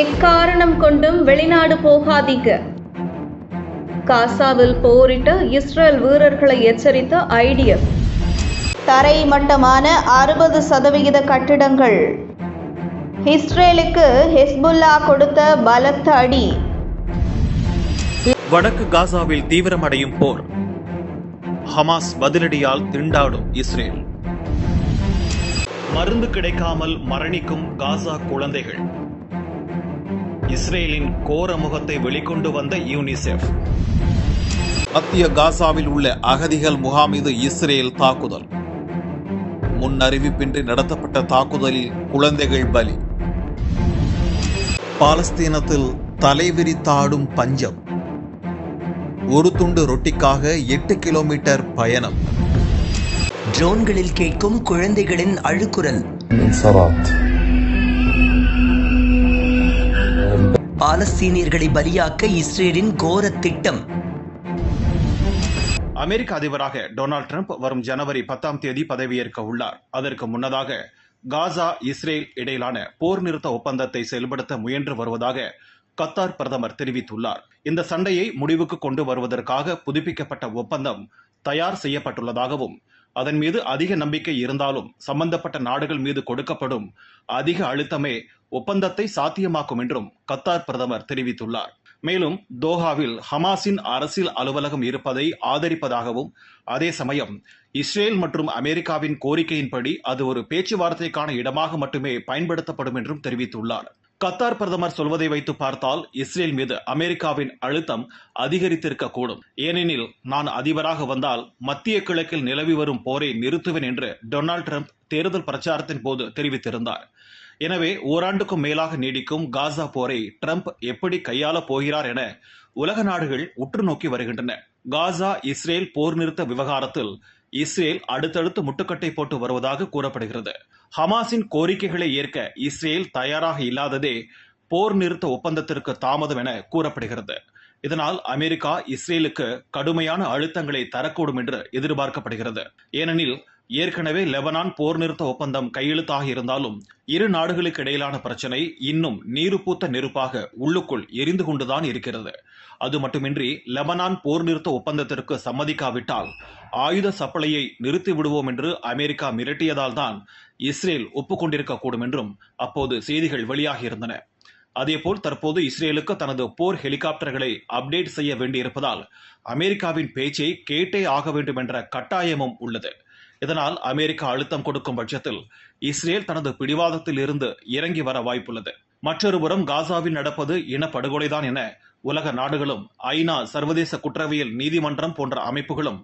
எக்காரணம் கொண்டும் வெளிநாடு போகாதீங்க. காசாவில் போரிட்ட இஸ்ரேல் வீரர்களை எச்சரித்த ஐடிஎஃப். தரைமட்டமான அறுபது சதவிகித கட்டிடங்கள். இஸ்ரேலுக்கு ஹெஸ்புல்லா கொடுத்த பலத்த அடி. வடக்கு காசாவில் தீவிரமடையும் போர். Hamas பதிலடியால் திண்டாடும் Israel. மருந்து கிடைக்காமல் மரணிக்கும் காசா குழந்தைகள். இஸ்ரேலின் கோர முகத்தை வெளிக்கொண்டு வந்த யூனிசெஃப். மத்திய காசாவில் உள்ள அகதிகள் முகாமீது இஸ்ரேல் தாக்குதல். முன் அறிவிப்பின்றி நடத்தப்பட்ட தாக்குதலில் குழந்தைகள் பலி. பாலஸ்தீனத்தில் தலைவிரித்தாடும் பஞ்சம். ஒரு துண்டு ரொட்டிக்காக எட்டு கிலோமீட்டர் பயணம். ட்ரோன்களில் கேட்கும் குழந்தைகளின் அழுக்குரல் மின்சராத் பாலஸ்தீனியர்களை பலியாக்க இஸ்ரேலின் கோர திட்டம். அமெரிக்க அதிபராக டொனால்ட் ட்ரம்ப் வரும் ஜனவரி பத்தாம் தேதி பதவியேற்க உள்ளார். அதற்கு முன்னதாக காசா இஸ்ரேல் இடையிலான போர் நிறுத்த ஒப்பந்தத்தை செயல்படுத்த முயன்று வருவதாக கத்தார் பிரதமர் தெரிவித்துள்ளார். இந்த சண்டையை முடிவுக்கு கொண்டு வருவதற்காக புதுப்பிக்கப்பட்ட ஒப்பந்தம் தயார் செய்யப்பட்டுள்ளதாகவும் அதன் மீது அதிக நம்பிக்கை இருந்தாலும் சம்பந்தப்பட்ட நாடுகள் மீது கொடுக்கப்படும் அதிக அழுத்தமே ஒப்பந்தத்தை சாத்தியமாக்கும் என்றும் கத்தார் பிரதமர் தெரிவித்துள்ளார். மேலும் தோஹாவில் ஹமாஸின் அரசியல் அலுவலகம் இருப்பதை ஆதரிப்பதாகவும் அதே சமயம் இஸ்ரேல் மற்றும் அமெரிக்காவின் கோரிக்கையின்படி அது ஒரு பேச்சுவார்த்தைக்கான இடமாக மட்டுமே பயன்படுத்தப்படும் என்றும் தெரிவித்துள்ளார். கத்தார் பிரதமர் சொல்வதை வைத்து பார்த்தால் இஸ்ரேல் மீது அமெரிக்காவின் அழுத்தம் அதிகரித்திருக்கக்கூடும். ஏனெனில் நான் அதிபராக வந்தால் மத்திய கிழக்கில் நிலவி வரும் போரை நிறுத்துவேன் என்று டொனால்ட் ட்ரம்ப் தேர்தல் பிரச்சாரத்தின் போது தெரிவித்திருந்தார். எனவே ஓராண்டுக்கும் மேலாக நீடிக்கும் காசா போரை ட்ரம்ப் எப்படி கையாளப் போகிறார் என உலக நாடுகள் உற்று நோக்கி வருகின்றன. காசா இஸ்ரேல் போர் நிறுத்த விவகாரத்தில் இஸ்ரேல் அடுத்தடுத்து முட்டுக்கட்டை போட்டு வருவதாக கூறப்படுகிறது. ஹமாஸின் கோரிக்கைகளை ஏற்க இஸ்ரேல் தயாராக இல்லாததே போர் நிறுத்த ஒப்பந்தத்திற்கு தாமதம் என கூறப்படுகிறது. இதனால் அமெரிக்கா இஸ்ரேலுக்கு கடுமையான அழுத்தங்களை தரக்கூடும் என்று எதிர்பார்க்கப்படுகிறது. ஏனெனில் ஏற்கனவே லெபனான் போர் நிறுத்த ஒப்பந்தம் கையெழுத்தாக இருந்தாலும் இரு நாடுகளுக்கு இடையிலான பிரச்சனை இன்னும் நீருப்பூத்த நெருப்பாக உள்ளுக்குள் எரிந்து கொண்டுதான் இருக்கிறது. அது மட்டுமின்றி லெபனான் போர் நிறுத்த ஒப்பந்தத்திற்கு சம்மதிக்காவிட்டால் ஆயுத சப்ளையை நிறுத்தி விடுவோம் என்று அமெரிக்கா மிரட்டியதால் தான் இஸ்ரேல் ஒப்புக்கொண்டிருக்கக்கூடும் என்றும் அப்போது செய்திகள் வெளியாகியிருந்தன அதேபோல் தற்போது இஸ்ரேலுக்கு தனது போர் ஹெலிகாப்டர்களை அப்டேட் செய்ய வேண்டியிருப்பதால் அமெரிக்காவின் பேச்சை கேட்டே ஆக வேண்டும் என்ற கட்டாயமும் உள்ளது. இதனால் அமெரிக்கா அழுத்தம் கொடுக்கும் பட்சத்தில் இஸ்ரேல் தனது பிடிவாதத்தில் இருந்து இறங்கி வர வாய்ப்புள்ளது. மற்றொருபுறம் காசாவில் நடப்பது இனப்படுகொலைதான் என உலக நாடுகளும் ஐநா சர்வதேச குற்றவியல் நீதிமன்றம் போன்ற அமைப்புகளும்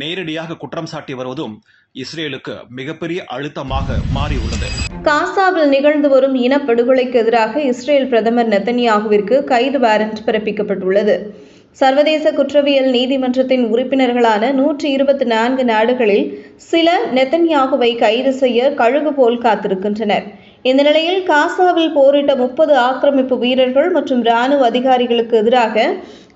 நேரடியாக குற்றம் சாட்டி வருவதும் இஸ்ரேலுக்கு மிகப்பெரிய அழுத்தமாக மாறியுள்ளது. காசாவில் நிகழ்ந்து வரும் இனப்படுகொலைக்கு எதிராக இஸ்ரேல் பிரதமர் நெத்தனியாகுவிற்கு கைது வாரண்ட் பிறப்பிக்கப்பட்டுள்ளது. சர்வதேச குற்றவியல் நீதிமன்றத்தின் உறுப்பினர்களான நூற்றி இருபத்தி நான்கு நாடுகளில் சில நெத்தன்யாகுவை கைது செய்ய கழுகு போல் காத்திருக்கின்றனர். இந்த நிலையில் காசாவில் போரிட்ட முப்பது ஆக்கிரமிப்பு வீரர்கள் மற்றும் இராணுவ அதிகாரிகளுக்கு எதிராக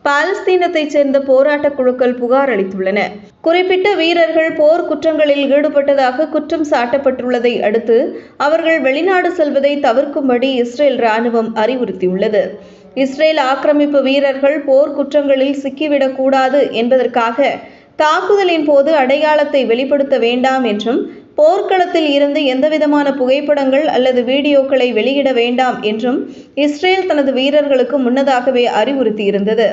பாலஸ்தீனத்தைச் சேர்ந்த போராட்டக் குழுக்கள் புகார் அளித்துள்ளன. குறிப்பிட்ட வீரர்கள் போர் குற்றங்களில் ஈடுபட்டதாக குற்றம் சாட்டப்பட்டுள்ளதை அடுத்து அவர்கள் வெளிநாடு செல்வதை தவிர்க்கும்படி இஸ்ரேல் ராணுவம் அறிவுறுத்தியுள்ளது. இஸ்ரேல் ஆக்கிரமிப்பு வீரர்கள் போர் குற்றங்களில் சிக்கிவிடக்கூடாது என்பதற்காக தாக்குதலின் போது அடையாளத்தை வெளிப்படுத்த வேண்டாம் என்றும் போர்க்களத்தில் இருந்து எந்தவிதமான புகைப்படங்கள் அல்லது வீடியோக்களை வெளியிட வேண்டாம் என்றும் இஸ்ரேல் தனது வீரர்களுக்கு முன்னதாகவே அறிவுறுத்தியிருந்தது.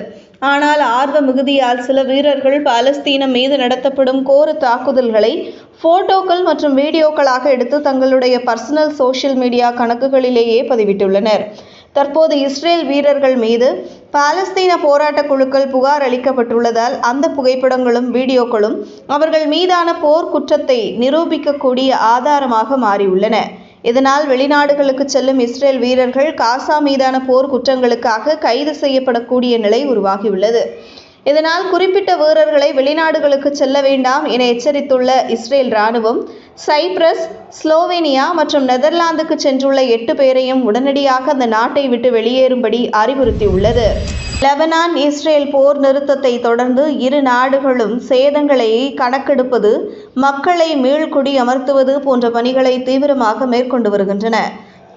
ஆனால் ஆர்வ மிகுதியால் சில வீரர்கள் பாலஸ்தீனம் மீது நடத்தப்படும் கோர தாக்குதல்களை போட்டோக்கள் மற்றும் வீடியோக்களாக எடுத்து தங்களுடைய பர்சனல் சோஷியல் மீடியா கணக்குகளிலேயே பதிவிட்டுள்ளனர். தற்போது இஸ்ரேல் வீரர்கள் மீது பாலஸ்தீன போராட்டக் குழுக்கள் புகார் அளிக்கப்பட்டுள்ளதால் அந்த புகைப்படங்களும் வீடியோக்களும் அவர்கள் மீதான போர் குற்றத்தை நிரூபிக்கக்கூடிய ஆதாரமாக மாறியுள்ளன. இதனால் வெளிநாடுகளுக்கு செல்லும் இஸ்ரேல் வீரர்கள் காசா மீதான போர் குற்றங்களுக்காக கைது செய்யப்படக்கூடிய நிலை உருவாகியுள்ளது. இதனால் குறிப்பிட்ட வீரர்களை வெளிநாடுகளுக்கு செல்ல வேண்டாம் என எச்சரித்துள்ள இஸ்ரேல் ராணுவம் சைப்ரஸ் ஸ்லோவேனியா மற்றும் நெதர்லாந்துக்கு சென்றுள்ள எட்டு பேரையும் உடனடியாக அந்த நாட்டை விட்டு வெளியேறும்படி அறிவுறுத்தியுள்ளது. லெபனான் இஸ்ரேல் போர் நிறுத்தத்தை தொடர்ந்து இரு நாடுகளும் சேதங்களை கணக்கெடுப்பது மக்களை மீள்குடி அமர்த்துவது போன்ற பணிகளை தீவிரமாக மேற்கொண்டு வருகின்றன.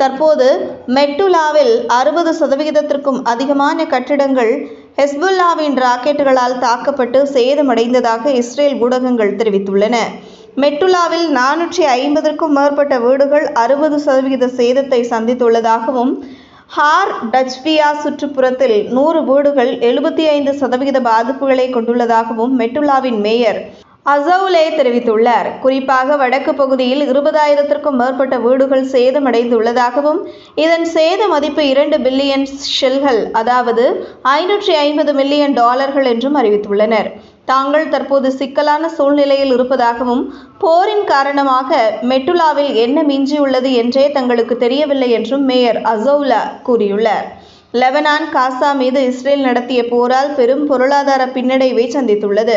தற்போது மெட்டுலாவில் அறுபது சதவிகிதத்திற்கும் அதிகமான கட்டிடங்கள் ஹெஸ்புல்லாவின் ராக்கெட்டுகளால் தாக்கப்பட்டு சேதமடைந்ததாக இஸ்ரேல் ஊடகங்கள் தெரிவித்துள்ளன. மெட்டுலாவில் நானூற்றி ஐம்பதற்கும் மேற்பட்ட வீடுகள் அறுபது சதவிகித சேதத்தை சந்தித்துள்ளதாகவும் ஹார் டச்பியா சுற்றுப்புறத்தில் நூறு வீடுகள் எழுபத்தி ஐந்து சதவிகித பாதிப்புகளை கொண்டுள்ளதாகவும் மெட்டுலாவின் மேயர் அசவுலே தெரிவித்துள்ளார். குறிப்பாக வடக்கு பகுதியில் இருபதாயிரத்திற்கும் மேற்பட்ட வீடுகள் சேதமடைந்துள்ளதாகவும் இதன் சேத மதிப்பு இரண்டு பில்லியன் ஷெல்கள் அதாவது ஐநூற்றி ஐம்பது மில்லியன் டாலர்கள் என்றும் அறிவித்துள்ளனர். தாங்கள் தற்போது சிக்கலான சூழ்நிலையில் இருப்பதாகவும் போரின் காரணமாக மெட்டுலாவில் என்ன மிஞ்சியுள்ளது என்றே தங்களுக்கு தெரியவில்லை என்றும் மேயர் அசௌலா கூறியுள்ளார். லெபனான் காசா மீது இஸ்ரேல் நடத்திய போரால் பெரும் பொருளாதார பின்னடைவை சந்தித்துள்ளது.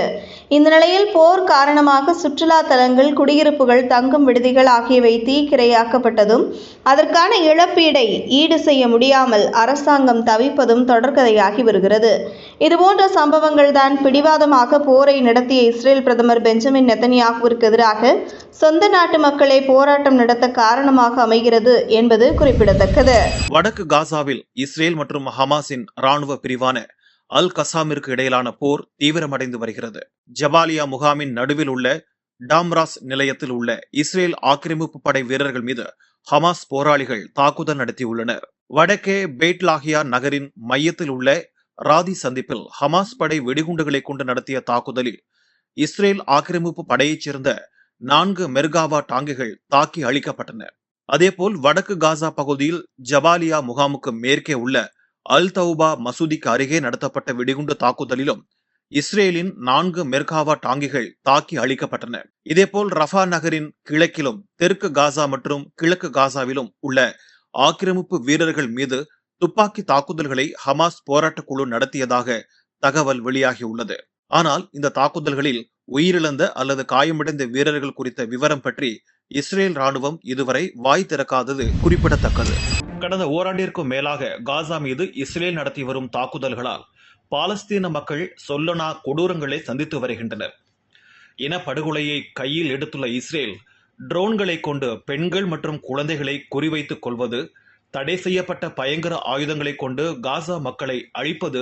இந்த நிலையில் போர் காரணமாக சுற்றுலா தலங்கள் குடியிருப்புகள் தங்கும் விடுதிகள் ஆகியவை தீக்கிரையாக்கப்பட்டதும் அதற்கான இழப்பீடை ஈடு செய்ய முடியாமல் அரசாங்கம் தவிப்பதும் தொடர்கதையாகி வருகிறது. இதுபோன்ற சம்பவங்கள் தான் பிடிவாதமாக போரை நடத்திய இஸ்ரேல் பிரதமர் பெஞ்சமின் நெத்தனியாகுவிற்கு எதிராக சொந்த நாட்டு மக்களை போராட்டம் நடத்த காரணமாக அமைகிறது என்பது குறிப்பிடத்தக்கது. வடக்கு காசாவில் இஸ்ரேல் மற்றும் ஹமாஸின் ராணுவ பிரிவான அல் கசாமிற்கு இடையிலான போர் தீவிரமடைந்து வருகிறது. ஜபாலியா முகாமின் நடுவில் உள்ள டாம்ராஸ் நிலையத்தில் உள்ள இஸ்ரேல் ஆக்கிரமிப்பு படை வீரர்கள் மீது ஹமாஸ் போராளிகள் தாக்குதல் நடத்தியுள்ளனர். வடக்கே பேட்லாகியா நகரின் மையத்தில் உள்ள ராதி சந்திப்பில் ஹமாஸ் படை வெடிகுண்டுகளை கொண்டு நடத்திய தாக்குதலில் இஸ்ரேல் ஆக்கிரமிப்பு படையைச் சேர்ந்த நான்கு மெர்காவா டாங்கிகள் தாக்கி அழிக்கப்பட்டன. அதேபோல் வடக்கு காசா பகுதியில் ஜபாலியா முகாமுக்கு மேற்கே உள்ள அல் தௌபா மசூதிக்கு அருகே நடத்தப்பட்ட வெடிகுண்டு தாக்குதலிலும் இஸ்ரேலின் நான்கு மெர்காவா டாங்கிகள் தாக்கி அழிக்கப்பட்டன. இதேபோல் ரஃபா நகரின் கிழக்கிலும் தெற்கு காசா மற்றும் கிழக்கு காசாவிலும் உள்ள ஆக்கிரமிப்பு வீரர்கள் மீது துப்பாக்கி தாக்குதல்களை ஹமாஸ் போராட்டக்குழு நடத்தியதாக தகவல் வெளியாகியுள்ளது ஆனால் இந்த தாக்குதல்களில் உயிரிழந்த அல்லது காயமடைந்த வீரர்கள் குறித்த விவரம் பற்றி இஸ்ரேல் ராணுவம் இதுவரை வாய் திறக்காதது குறிப்பிடத்தக்கது. கடந்த ஓராண்டிற்கும் மேலாக காசா மீது இஸ்ரேல் நடத்தி வரும் தாக்குதல்களால் பாலஸ்தீன மக்கள் சொல்லனா கொடூரங்களை சந்தித்து வருகின்றனர். இனப்படுகொலையை கையில் எடுத்துள்ள இஸ்ரேல் ட்ரோன்களை கொண்டு பெண்கள் மற்றும் குழந்தைகளை குறிவைத்துக் கொள்வது தடை செய்யப்பட்ட பயங்கர ஆயுதங்களை கொண்டு காசா மக்களை அழிப்பது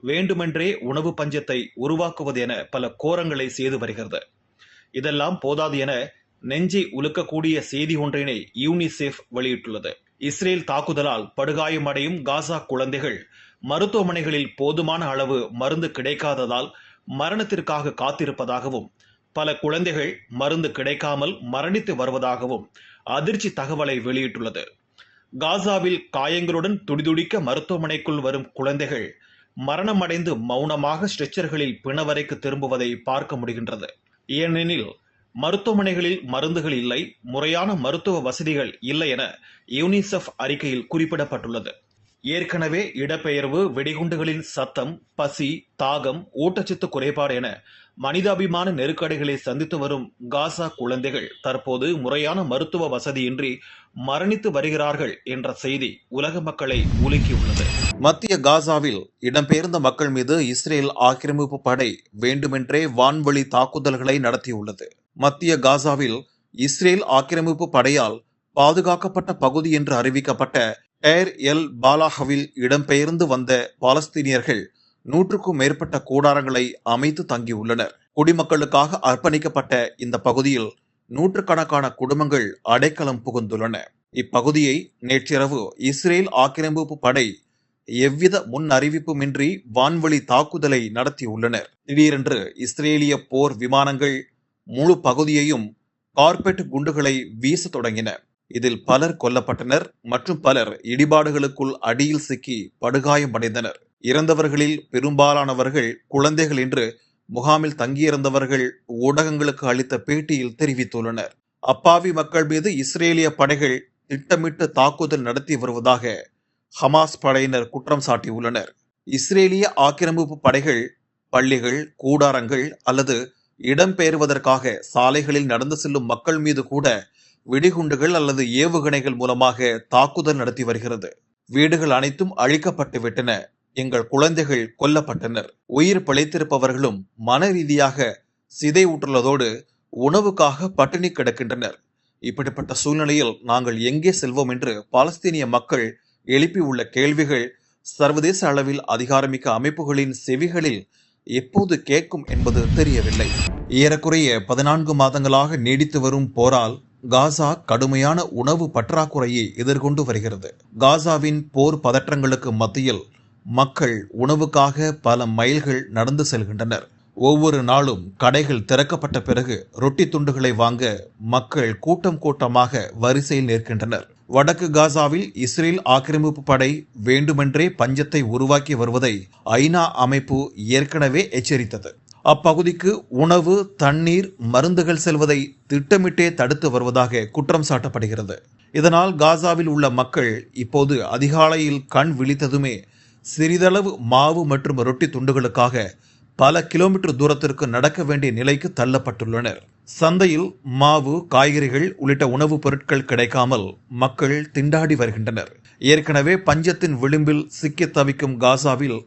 வேண்டுமென்றே உணவு பஞ்சத்தை உருவாக்குவது என பல கோரங்களை செய்து வருகிறது. இதெல்லாம் போதாது என நெஞ்சை உலுக்கக்கூடிய செய்தி ஒன்றினை யூனிசெஃப் வெளியிட்டுள்ளது. இஸ்ரேல் தாக்குதலால் படுகாயமடையும் காசா குழந்தைகள் மருத்துவமனைகளில் போதுமான அளவு மருந்து கிடைக்காததால் மரணத்திற்காக காத்திருப்பதாகவும் பல குழந்தைகள் மருந்து கிடைக்காமல் மரணித்து வருவதாகவும் அதிர்ச்சி தகவலை வெளியிட்டுள்ளது. காசாவில் காயங்களுடன் துடிதுடிக்க மருத்துவமனைக்குள் வரும் குழந்தைகள் மரணமடைந்து மௌனமாக ஸ்ட்ரெச்சர்களில் பிணவரைக்கு திரும்புவதை பார்க்க முடிகின்றது. ஏனெனில் மருத்துவமனைகளில் மருந்துகள் இல்லை முறையான மருத்துவ வசதிகள் இல்லை என யூனிசெஃப் அறிக்கையில் குறிப்பிடப்பட்டுள்ளது. ஏற்கனவே இடப்பெயர்வு வெடிகுண்டுகளின் சத்தம் பசி தாகம் ஊட்டச்சத்து குறைபாடு என மனிதாபிமான நெருக்கடிகளை சந்தித்து வரும் காசா குழந்தைகள் தற்போது முறையான மருத்துவ வசதியின்றி மரணித்து வருகிறார்கள் என்ற செய்தி உலக மக்களை உலுக்கியுள்ளது. மத்திய காசாவில் இடம்பெயர்ந்த மக்கள் மீது இஸ்ரேல் ஆக்கிரமிப்பு படை வேண்டுமென்றே வான்வழி தாக்குதல்களை நடத்தியுள்ளது. மத்திய காசாவில் இஸ்ரேல் ஆக்கிரமிப்பு படையால் பாதுகாக்கப்பட்ட பகுதி என்று அறிவிக்கப்பட்ட டேர் எல் பாலாஹவில் இடம்பெயர்ந்து வந்த பாலஸ்தீனியர்கள் நூற்றுக்கும் மேற்பட்ட கூடாரங்களை அமைத்து தங்கியுள்ளனர். குடிமக்களுக்காக அர்ப்பணிக்கப்பட்ட இந்த பகுதியில் நூற்றுக்கணக்கான குடும்பங்கள் அடைக்கலம் புகுந்துள்ளன. இப்பகுதியை நேற்றிரவு இஸ்ரேல் ஆக்கிரமிப்பு படை எவ்வித முன் அறிவிப்புமின்றி வான்வழி தாக்குதலை நடத்தியுள்ளனர் திடீரென்று இஸ்ரேலிய போர் விமானங்கள் முழு பகுதியையும் கார்பெட் குண்டுகளை வீச தொடங்கின. இதில் பலர் கொல்லப்பட்டனர் மற்றும் பலர் இடிபாடுகளுக்குள் அடியில் சிக்கி படுகாயமடைந்தனர் இறந்தவர்களில் பெரும்பாலானவர்கள் குழந்தைகள் என்று முகாமில் தங்கியிருந்தவர்கள் ஊடகங்களுக்கு அளித்த பேட்டியில் தெரிவித்துள்ளனர். அப்பாவி மக்கள் மீது இஸ்ரேலிய படைகள் திட்டமிட்டு தாக்குதல் நடத்தி வருவதாக ஹமாஸ் படையினர் குற்றம் சாட்டியுள்ளனர். இஸ்ரேலிய ஆக்கிரமிப்பு படைகள் பள்ளிகள் கூடாரங்கள் அல்லது இடம்பெயர்வதற்காக சாலைகளில் நடந்து செல்லும் மக்கள் மீது கூட வெடிகுண்டுகள் அல்லது ஏவுகணைகள் மூலமாக தாக்குதல் நடத்தி வருகிறது. வீடுகள் அனைத்தும் அழிக்கப்பட்டு விட்டன. எங்கள் குழந்தைகள் கொல்லப்பட்டனர். உயிர் பிழைத்திருப்பவர்களும் மன ரீதியாக சிதைவுற்றுள்ளதோடு உணவுக்காக பட்டினி கிடக்கின்றனர். இப்படிப்பட்ட சூழ்நிலையில் நாங்கள் எங்கே செல்வோம் என்று பாலஸ்தீனிய மக்கள் எழுப்பியுள்ள கேள்விகள் சர்வதேச அளவில் அதிகாரமிக்க அமைப்புகளின் செவிகளில் எப்போது கேட்கும் என்பது தெரியவில்லை. ஏறக்குறைய பதினான்கு மாதங்களாக நீடித்து வரும் போரால் காசா கடுமையான உணவு பற்றாக்குறையை எதிர்கொண்டு வருகிறது. காசாவின் போர் பதற்றங்களுக்கு மத்தியில் மக்கள் உணவுக்காக பல மைல்கள் நடந்து செல்கின்றனர். ஒவ்வொரு நாளும் கடைகள் திறக்கப்பட்ட பிறகு ரொட்டி துண்டுகளை வாங்க மக்கள் கூட்டம் கூட்டமாக வரிசையில் நிற்கின்றனர். வடக்கு காசாவில் இஸ்ரேல் ஆக்கிரமிப்பு படை வேண்டுமென்றே பஞ்சத்தை உருவாக்கி வருவதை ஐநா அமைப்பு ஏற்கனவே எச்சரித்தது. அப்பகுதிக்கு உணவு தண்ணீர் மருந்துகள் செல்வதை திட்டமிட்டே தடுத்து வருவதாக குற்றம் சாட்டப்படுகிறது. இதனால் காசாவில் உள்ள மக்கள் இப்போது அதிகாலையில் கண் விழித்ததுமே சிறிதளவு மாவு மற்றும் ரொட்டி துண்டுகளுக்காக பல கிலோமீட்டர் தூரத்திற்கு நடக்க வேண்டிய நிலைக்கு தள்ளப்பட்டுள்ளனர். சந்தையில் மாவு காய்கறிகள் உள்ளிட்ட உணவுப் பொருட்கள் கிடைக்காமல் மக்கள் திண்டாடி வருகின்றனர். ஏற்கனவே பஞ்சத்தின் விளிம்பில் சிக்கித் தவிக்கும் காசாவில்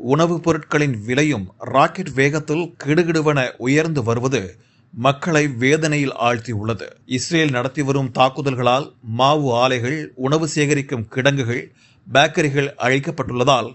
உணவுப் பொருட்களின் விலையும் ராக்கெட் வேகத்தில் கிடுகிடுவென உயர்ந்து வருவது மக்களை வேதனையில் ஆழ்த்தியுள்ளது. இஸ்ரேல் நடத்தி வரும் தாக்குதல்களால் மாவு ஆலைகள் உணவு சேகரிக்கும் கிடங்குகள் பேக்கரிகள் அழிக்கப்பட்டுள்ளதால்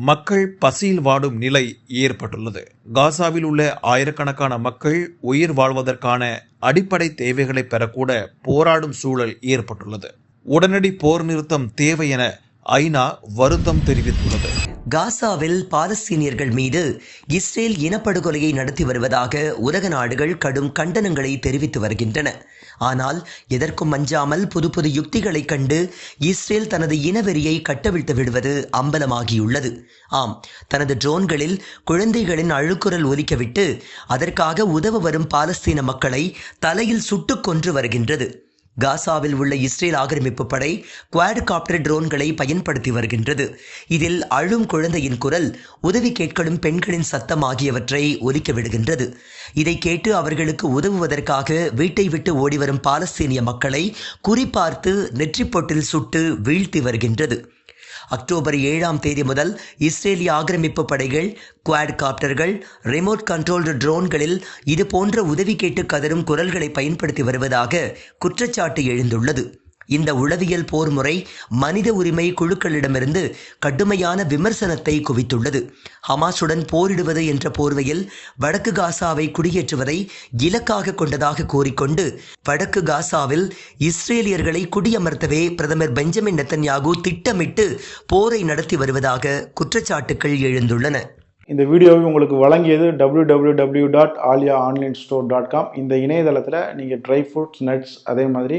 மக்கள் பசியில் வாடும் நிலை ஏற்பட்டுள்ளது. காசாவில் உள்ள ஆயிரக்கணக்கான மக்கள் உயிர் வாழ்வதற்கான அடிப்படை தேவைகளை பெறக்கூட போராடும் சூழல் ஏற்பட்டுள்ளது. உடனடி போர் நிறுத்தம் தேவை என ஐநா வருத்தம் தெரிவித்துள்ளது. காசாவில் பாலஸ்தீனியர்கள் மீது இஸ்ரேல் இனப்படுகொலையை நடத்தி வருவதாக உலக நாடுகள் கடும் கண்டனங்களை தெரிவித்து வருகின்றன. ஆனால் எதற்கும் அஞ்சாமல் புது புது யுக்திகளைக் கண்டு இஸ்ரேல் தனது இனவெறியை கட்டவிழ்த்து விடுவது அம்பலமாகியுள்ளது. ஆம் தனது ட்ரோன்களில் குழந்தைகளின் அழுக்குரல் ஒலிக்கவிட்டு அதற்காக உதவ வரும் பாலஸ்தீன மக்களை தலையில் சுட்டுக் கொன்று வருகின்றது. காசாவில் உள்ள இஸ்ரேல் ஆக்கிரமிப்பு படை குவாடுகாப்டர் ட்ரோன்களை பயன்படுத்தி வருகின்றது. இதில் அழும் குழந்தையின் குரல் உதவி கேட்கணும் பெண்களின் சத்தம் ஆகியவற்றை ஒலிக்க விடுகின்றது. இதை கேட்டு அவர்களுக்கு உதவுவதற்காக வீட்டை விட்டு ஓடிவரும் பாலஸ்தீனிய மக்களை குறிப்பார்த்து நெற்றிப்பொட்டில் சுட்டு வீழ்த்தி வருகின்றது. அக்டோபர் ஏழாம் தேதி முதல் இஸ்ரேலிய ஆக்கிரமிப்பு படைகள் குவாட்காப்டர்கள் ரிமோட் கண்ட்ரோல்டு ட்ரோன்களில் இது போன்ற உதவி கேட்டு கதரும் குரல்களை பயன்படுத்தி வருவதாக குற்றச்சாட்டு எழுந்துள்ளது. இந்த உளவியல் போர் முறை மனித உரிமை குழுக்களிடமிருந்து கடுமையான விமர்சனத்தை குவித்துள்ளது. ஹமாஸுடன் போரிடுவது என்ற போர்வையில் வடக்கு காசாவை குடியேற்றுவதை இலக்காக கொண்டதாக கூறிக்கொண்டு வடக்கு காசாவில் இஸ்ரேலியர்களை குடியமர்த்தவே பிரதமர் பெஞ்சமின் நெத்தன்யாகு திட்டமிட்டு போரை நடத்தி வருவதாக குற்றச்சாட்டுகள் எழுந்துள்ளன. இந்த வீடியோவை உங்களுக்கு வழங்கியது www.alia dot Alia online store dot com இந்த இணையதளத்தில் நீங்கள் ட்ரை ஃப்ரூட்ஸ் நட்ஸ் அதே மாதிரி